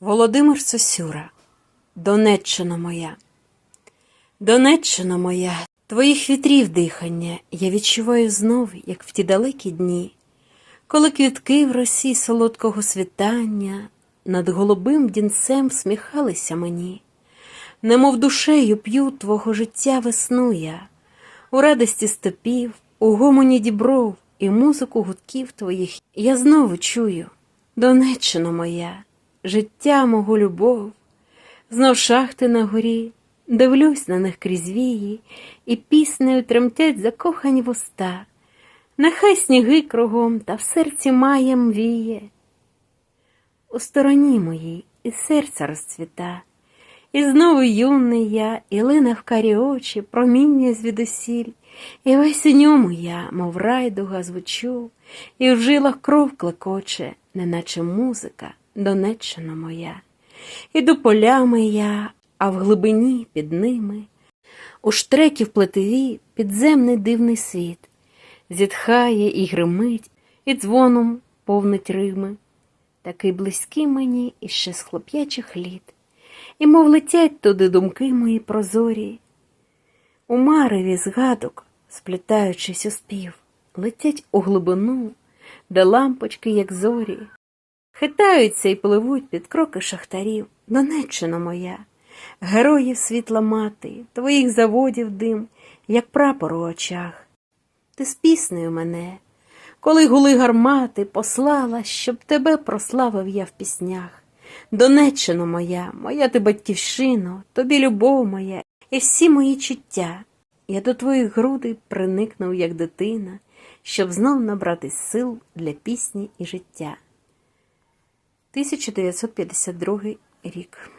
Володимир Сосюра, Донеччина моя. Донеччина моя, твоїх вітрів дихання я відчуваю знов, як в ті далекі дні, коли квітки в росі солодкого світання над голубим дінцем сміхалися мені, немов душею п'ю твого життя весну я, у радості степів, у гомоні дібров і музику гудків твоїх я знову чую, Донеччина моя, життя мого любов, знов шахти на горі, дивлюсь на них крізь вії, і піснею тремтять закохані вуста. Нехай сніги кругом та в серці маєм віє. У стороні моїй і серця розцвіта, і знову юний я, і лине в карі очі, проміння звідусіль, і весь у ньому я, мов райдуга, звучу, і в жилах кров клекоче, неначе музика, Донеччина моя. Іду полями я, а в глибині під ними, у штрекі в плетеві підземний дивний світ, зітхає і гримить, і дзвоном повнить рими, такий близький мені іще з хлоп'ячих літ, і мов летять туди думки мої прозорі. У мареві згадок, сплітаючись у спів, летять у глибину, де лампочки, як зорі, хитаються і пливуть під кроки шахтарів, Донеччина моя, героїв світла мати, твоїх заводів дим, як прапор у очах. Ти з піснею мене, коли гули гармати, послала, щоб тебе прославив я в піснях. Донеччино моя, моя ти батьківщино, тобі любов моя і всі мої чуття. Я до твоїх грудей приникнув, як дитина, щоб знов набрати сил для пісні і життя. 1952 рік